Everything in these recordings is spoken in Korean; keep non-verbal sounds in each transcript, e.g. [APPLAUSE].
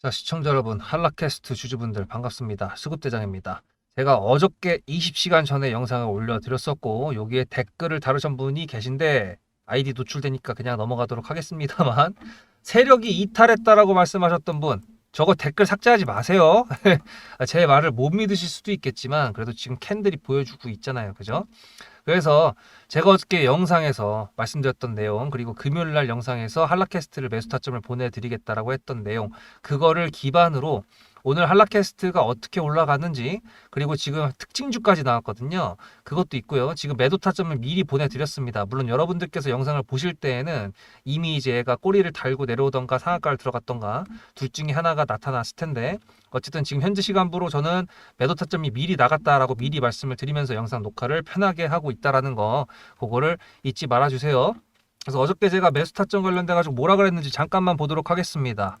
자, 시청자 여러분, 한라캐스트 주주분들 반갑습니다. 수급대장입니다. 제가 어저께 20시간 전에 영상을 올려드렸었고, 여기에 댓글을 다루신 분이 계신데, 아이디 노출되니까 그냥 넘어가도록 하겠습니다만, [LAUGHS] 세력이 이탈했다라고 말씀하셨던 분, 저거 댓글 삭제하지 마세요. [LAUGHS] 제 말을 못 믿으실 수도 있겠지만, 그래도 지금 캔들이 보여주고 있잖아요. 그죠? 그래서 제가 어저께 영상에서 말씀드렸던 내용 그리고 금요일 날 영상에서 한라캐스트를 매수 타점을 보내드리겠다라고 했던 내용 그거를 기반으로 오늘 한라캐스트가 어떻게 올라가는지 그리고 지금 특징주까지 나왔거든요. 그것도 있고요. 지금 매도 타점을 미리 보내드렸습니다. 물론 여러분들께서 영상을 보실 때에는 이미 이제 얘가 꼬리를 달고 내려오던가 상한가를 들어갔던가 둘 중에 하나가 나타났을 텐데 어쨌든 지금 현재 시간부로 저는 매도 타점이 미리 나갔다라고 미리 말씀을 드리면서 영상 녹화를 편하게 하고 있다라는 거 그거를 잊지 말아주세요. 그래서 어저께 제가 매수 타점 관련돼 가지고 뭐라 그랬는지 잠깐만 보도록 하겠습니다.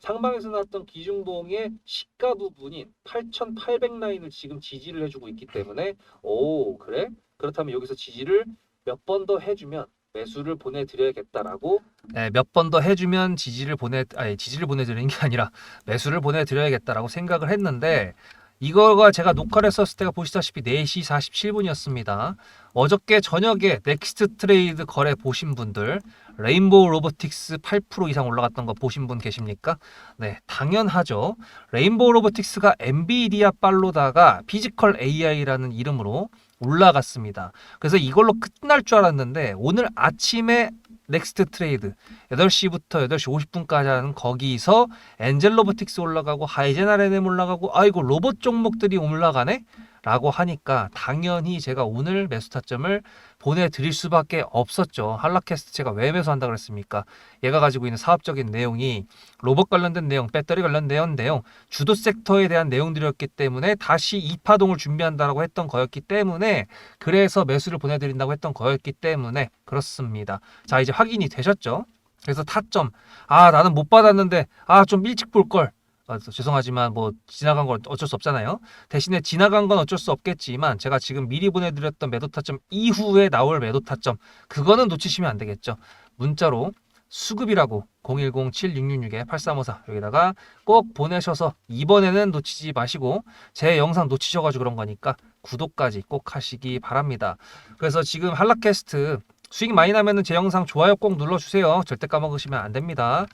상방에서 나왔던 기중봉의 시가 부분인 8,800 라인을 지금 지지를 해주고 있기 때문에 오 그래? 그렇다면 여기서 지지를 몇 번 더 해주면 매수를 보내드려야겠다라고 네, 몇 번 더 해주면 지지를 보내 아니 지지를 보내드리는 게 아니라 매수를 보내드려야겠다라고 생각을 했는데 이거가 제가 녹화를 했었을 때가 보시다시피 4시 47분이었습니다. 어저께 저녁에 넥스트 트레이드 거래 보신 분들 레인보우 로보틱스 8% 이상 올라갔던 거 보신 분 계십니까? 네, 당연하죠. 레인보우 로보틱스가 엔비디아 팔로다가 피지컬 AI라는 이름으로 올라갔습니다. 그래서 이걸로 끝날 줄 알았는데 오늘 아침에 넥스트 트레이드 8시부터 8시 50분까지 하는 거기서 엔젤 로보틱스 올라가고 하이젠 RNM 올라가고 아이고 로봇 종목들이 올라가네? 라고 하니까 당연히 제가 오늘 매수 타점을 보내드릴 수밖에 없었죠. 한라캐스트 제가 왜 매수한다 그랬습니까? 얘가 가지고 있는 사업적인 내용이 로봇 관련된 내용, 배터리 관련된 내용, 주도 섹터에 대한 내용들이었기 때문에 다시 이파동을 준비한다라고 했던 거였기 때문에 그래서 매수를 보내드린다고 했던 거였기 때문에 그렇습니다. 자 이제 확인이 되셨죠? 그래서 타점 아 나는 못 받았는데 아 좀 일찍 볼 걸. 아, 죄송하지만 뭐 지나간 건 어쩔 수 없잖아요. 대신에 지나간 건 어쩔 수 없겠지만 제가 지금 미리 보내드렸던 매도 타점 이후에 나올 매도 타점 그거는 놓치시면 안 되겠죠. 문자로 수급이라고 010-7666-8354 여기다가 꼭 보내셔서 이번에는 놓치지 마시고 제 영상 놓치셔가지고 그런 거니까 구독까지 꼭 하시기 바랍니다. 그래서 지금 한라캐스트 수익 많이 나면은 제 영상 좋아요 꼭 눌러주세요. 절대 까먹으시면 안 됩니다.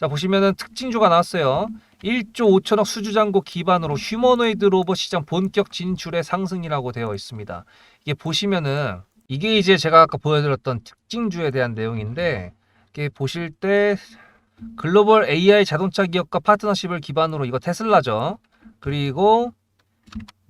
자 보시면은 특징주가 나왔어요. 1조 5천억 수주잔고 기반으로 휴머노이드 로봇 시장 본격 진출의 상승이라고 되어 있습니다. 이게 보시면은 이게 이제 제가 아까 보여드렸던 특징주에 대한 내용인데 이게 보실 때 글로벌 AI 자동차 기업과 파트너십을 기반으로 이거 테슬라죠. 그리고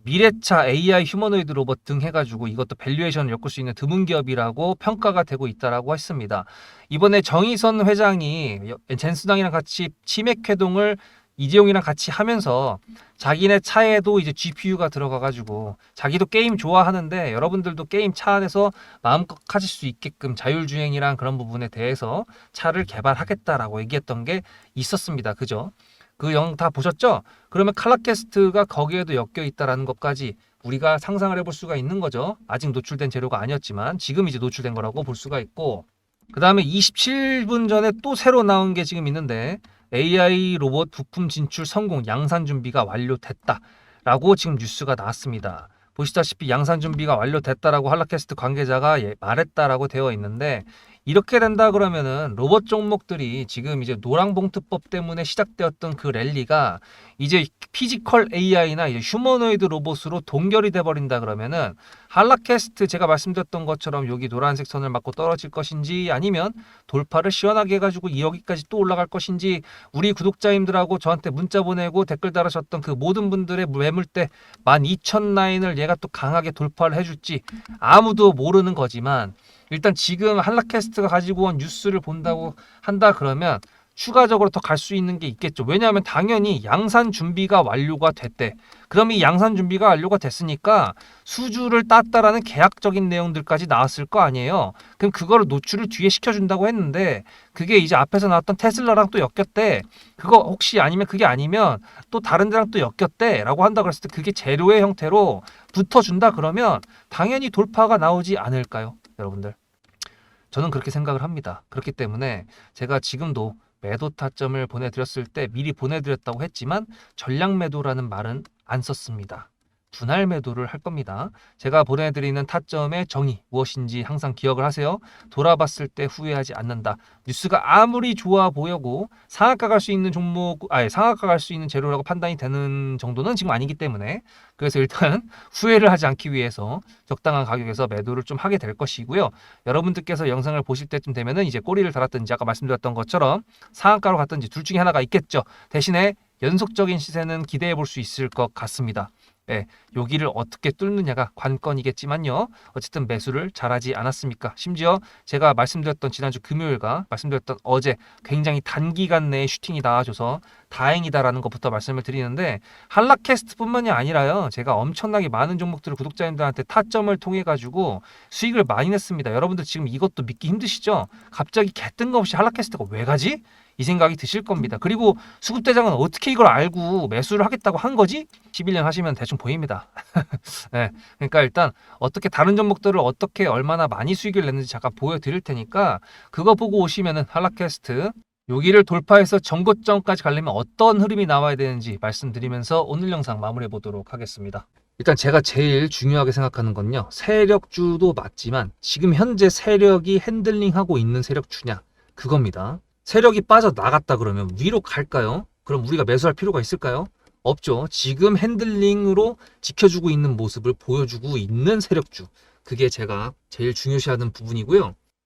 미래차 AI 휴머노이드 로봇 등 해가지고 이것도 밸류에이션을 엮을 수 있는 드문 기업이라고 평가가 되고 있다라고 했습니다. 이번에 정의선 회장이 젠스당이랑 같이 치맥 회동을 이재용이랑 같이 하면서 자기네 차에도 이제 GPU가 들어가가지고 자기도 게임 좋아하는데 여러분들도 게임 차 안에서 마음껏 가질 수 있게끔 자율주행이랑 그런 부분에 대해서 차를 개발하겠다라고 얘기했던 게 있었습니다. 그죠? 그 영 다 보셨죠? 그러면 칼라캐스트가 거기에도 엮여 있다라는 것까지 우리가 상상을 해볼 수가 있는 거죠. 아직 노출된 재료가 아니었지만 지금 이제 노출된 거라고 볼 수가 있고 그 다음에 27분 전에 또 새로 나온 게 지금 있는데 AI 로봇 부품 진출 성공 양산 준비가 완료됐다 라고 지금 뉴스가 나왔습니다. 보시다시피 양산 준비가 완료됐다라고 한라캐스트 관계자가 예, 말했다라고 되어 있는데 이렇게 된다 그러면은 로봇 종목들이 지금 이제 노랑봉투법 때문에 시작되었던 그 랠리가 이제 피지컬 AI나 이제 휴머노이드 로봇으로 동결이 돼 버린다 그러면은 한라캐스트 제가 말씀드렸던 것처럼 여기 노란색 선을 맞고 떨어질 것인지 아니면 돌파를 시원하게 해가지고 여기까지 또 올라갈 것인지 우리 구독자님들하고 저한테 문자 보내고 댓글 달으셨던 그 모든 분들의 매물대 12,000 라인을 얘가 또 강하게 돌파를 해줄지 아무도 모르는 거지만 일단 지금 한라캐스트가 가지고 온 뉴스를 본다고 한다 그러면 추가적으로 더 갈 수 있는 게 있겠죠. 왜냐하면 당연히 양산 준비가 완료가 됐대. 그럼 이 양산 준비가 완료가 됐으니까 수주를 땄다라는 계약적인 내용들까지 나왔을 거 아니에요. 그럼 그거를 노출을 뒤에 시켜준다고 했는데 그게 이제 앞에서 나왔던 테슬라랑 또 엮였대. 그거 혹시 아니면 그게 아니면 또 다른 데랑 또 엮였대 라고 한다 그랬을 때 그게 재료의 형태로 붙어준다 그러면 당연히 돌파가 나오지 않을까요, 여러분들? 저는 그렇게 생각을 합니다. 그렇기 때문에 제가 지금도 매도 타점을 보내드렸을 때 미리 보내드렸다고 했지만 전량 매도라는 말은 안 썼습니다. 분할 매도를 할 겁니다. 제가 보내드리는 타점의 정의 무엇인지 항상 기억을 하세요. 돌아봤을 때 후회하지 않는다. 뉴스가 아무리 좋아 보이고 상한가 갈 수 있는 종목, 아니 상한가 갈 수 있는 재료라고 판단이 되는 정도는 지금 아니기 때문에 그래서 일단 [LAUGHS] 후회를 하지 않기 위해서 적당한 가격에서 매도를 좀 하게 될 것이고요. 여러분들께서 영상을 보실 때쯤 되면은 이제 꼬리를 달았든지 아까 말씀드렸던 것처럼 상한가로 갔든지 둘 중에 하나가 있겠죠. 대신에 연속적인 시세는 기대해 볼 수 있을 것 같습니다. 예, 여기를 어떻게 뚫느냐가 관건이겠지만요. 어쨌든 매수를 잘하지 않았습니까? 심지어 제가 말씀드렸던 지난주 금요일과 말씀드렸던 어제 굉장히 단기간 내에 슈팅이 나와줘서 다행이다라는 것부터 말씀을 드리는데 한라캐스트뿐만이 아니라요. 제가 엄청나게 많은 종목들을 구독자님들한테 타점을 통해 가지고 수익을 많이 냈습니다. 여러분들 지금 이것도 믿기 힘드시죠? 갑자기 개 뜬금없이 한라캐스트가 왜 가지? 이 생각이 드실 겁니다. 그리고 수급대장은 어떻게 이걸 알고 매수를 하겠다고 한 거지? 11년 하시면 대충 보입니다. [LAUGHS] 네, 그러니까 일단 어떻게 다른 종목들을 어떻게 얼마나 많이 수익을 냈는지 잠깐 보여드릴 테니까 그거 보고 오시면은 한라캐스트 여기를 돌파해서 정고점까지 가려면 어떤 흐름이 나와야 되는지 말씀드리면서 오늘 영상 마무리해 보도록 하겠습니다. 일단 제가 제일 중요하게 생각하는 건요. 세력주도 맞지만 지금 현재 세력이 핸들링하고 있는 세력주냐 그겁니다. 세력이 빠져 나갔다 그러면 위로 갈까요? 그럼 우리가 매수할 필요가 있을까요? 없죠. 지금 핸들링으로 지켜주고 있는 모습을 보여주고 있는 세력주. 그게 제가 제일 중요시하는 부분이고요.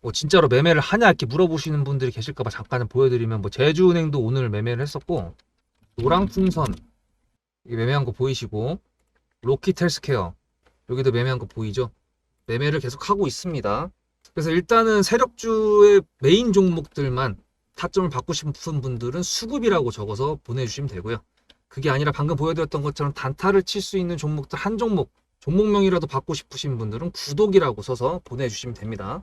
뭐 진짜로 매매를 하냐 이렇게 물어보시는 분들이 계실까봐 잠깐 보여드리면 뭐 제주은행도 오늘 매매를 했었고 노랑풍선 매매한 거 보이시고 로키텔스케어 여기도 매매한 거 보이죠? 매매를 계속 하고 있습니다. 그래서 일단은 세력주의 메인 종목들만 타점을 받고 싶은 분들은 수급이라고 적어서 보내주시면 되고요. 그게 아니라 방금 보여드렸던 것처럼 단타를 칠 수 있는 종목들 한 종목, 종목명이라도 받고 싶으신 분들은 구독이라고 써서 보내주시면 됩니다.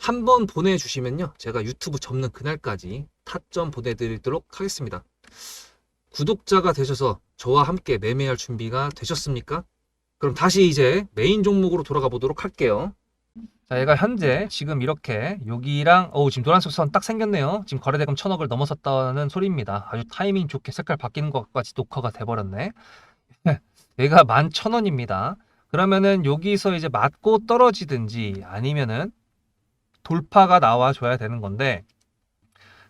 한 번 보내주시면요 제가 유튜브 접는 그날까지 타점 보내드리도록 하겠습니다. 구독자가 되셔서 저와 함께 매매할 준비가 되셨습니까? 그럼 다시 이제 메인 종목으로 돌아가 보도록 할게요. 자, 얘가 현재 지금 이렇게 여기랑 어 지금 노란색 선 딱 생겼네요. 지금 거래대금 천억을 넘어섰다는 소리입니다. 아주 타이밍 좋게 색깔 바뀌는 것까지 녹화가 돼버렸네. [LAUGHS] 얘가 만 천 원입니다. 그러면은 여기서 이제 맞고 떨어지든지 아니면은 돌파가 나와줘야 되는 건데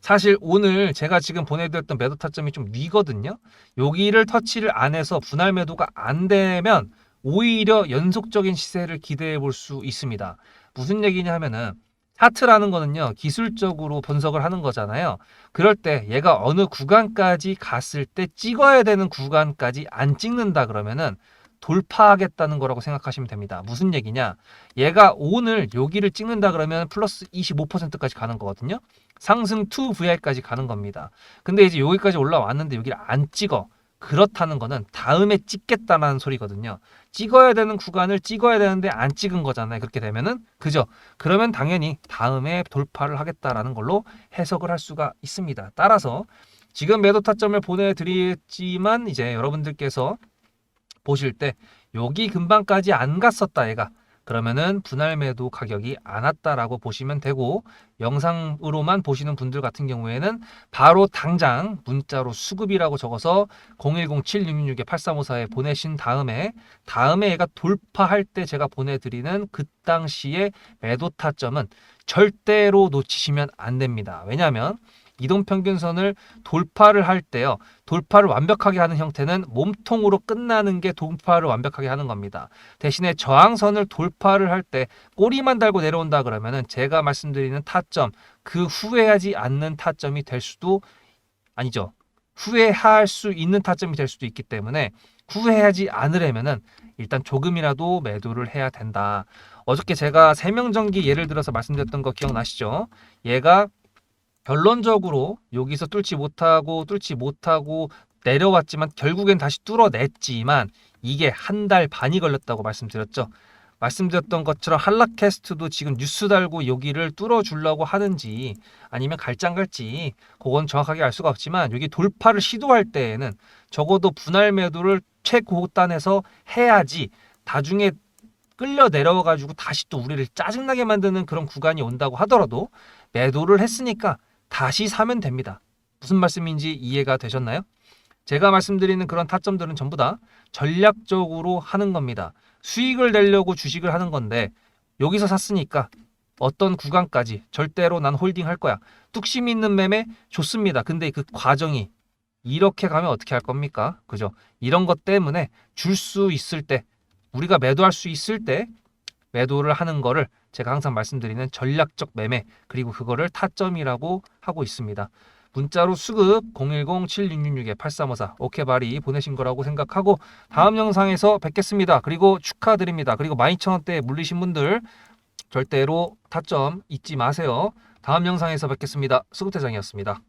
사실 오늘 제가 지금 보내드렸던 매도 타점이 좀 위거든요. 여기를 터치를 안 해서 분할 매도가 안 되면 오히려 연속적인 시세를 기대해 볼 수 있습니다. 무슨 얘기냐 하면은 차트라는 거는요 기술적으로 분석을 하는 거잖아요. 그럴 때 얘가 어느 구간까지 갔을 때 찍어야 되는 구간까지 안 찍는다 그러면은 돌파하겠다는 거라고 생각하시면 됩니다. 무슨 얘기냐? 얘가 오늘 여기를 찍는다 그러면 플러스 25%까지 가는 거거든요. 상승 2VR까지 가는 겁니다. 근데 이제 여기까지 올라왔는데 여기를 안 찍어. 그렇다는 거는 다음에 찍겠다라는 소리거든요. 찍어야 되는 구간을 찍어야 되는데 안 찍은 거잖아요. 그렇게 되면은 그죠? 그러면 당연히 다음에 돌파를 하겠다라는 걸로 해석을 할 수가 있습니다. 따라서 지금 매도 타점을 보내드리지만 이제 여러분들께서 보실 때 여기 근방까지 안 갔었다 얘가 그러면은 분할 매도 가격이 안 왔다라고 보시면 되고 영상으로만 보시는 분들 같은 경우에는 바로 당장 문자로 수급이라고 적어서 010-7666-8354에 보내신 다음에 다음에 얘가 돌파할 때 제가 보내드리는 그 당시에 매도 타점은 절대로 놓치시면 안 됩니다. 왜냐하면 이동 평균선을 돌파를 할 때요. 돌파를 완벽하게 하는 형태는 몸통으로 끝나는 게 돌파를 완벽하게 하는 겁니다. 대신에 저항선을 돌파를 할 때 꼬리만 달고 내려온다 그러면은 제가 말씀드리는 타점 그 후회하지 않는 타점이 될 수도 아니죠. 후회할 수 있는 타점이 될 수도 있기 때문에 후회하지 않으려면은 일단 조금이라도 매도를 해야 된다. 어저께 제가 세명전기 예를 들어서 말씀드렸던 거 기억나시죠? 얘가 결론적으로 여기서 뚫지 못하고 뚫지 못하고 내려왔지만 결국엔 다시 뚫어냈지만 이게 한 달 반이 걸렸다고 말씀드렸죠. 말씀드렸던 것처럼 한라캐스트도 지금 뉴스 달고 여기를 뚫어주려고 하는지 아니면 갈장 갈지 그건 정확하게 알 수가 없지만 여기 돌파를 시도할 때에는 적어도 분할 매도를 최고단에서 해야지 나중에 끌려 내려와 가지고 다시 또 우리를 짜증나게 만드는 그런 구간이 온다고 하더라도 매도를 했으니까 다시 사면 됩니다. 무슨 말씀인지 이해가 되셨나요? 제가 말씀드리는 그런 타점들은 전부 다 전략적으로 하는 겁니다. 수익을 내려고 주식을 하는 건데 여기서 샀으니까 어떤 구간까지 절대로 난 홀딩 할 거야. 뚝심 있는 매매 좋습니다. 근데 그 과정이 이렇게 가면 어떻게 할 겁니까? 그죠? 이런 것 때문에 줄 수 있을 때 우리가 매도할 수 있을 때 매도를 하는 거를 제가 항상 말씀드리는 전략적 매매 그리고 그거를 타점이라고 하고 있습니다. 문자로 수급 010-7666-8354 오케바리 보내신 거라고 생각하고 다음 영상에서 뵙겠습니다. 그리고 축하드립니다. 그리고 12,000원대 물리신 분들 절대로 타점 잊지 마세요. 다음 영상에서 뵙겠습니다. 수급대장이었습니다.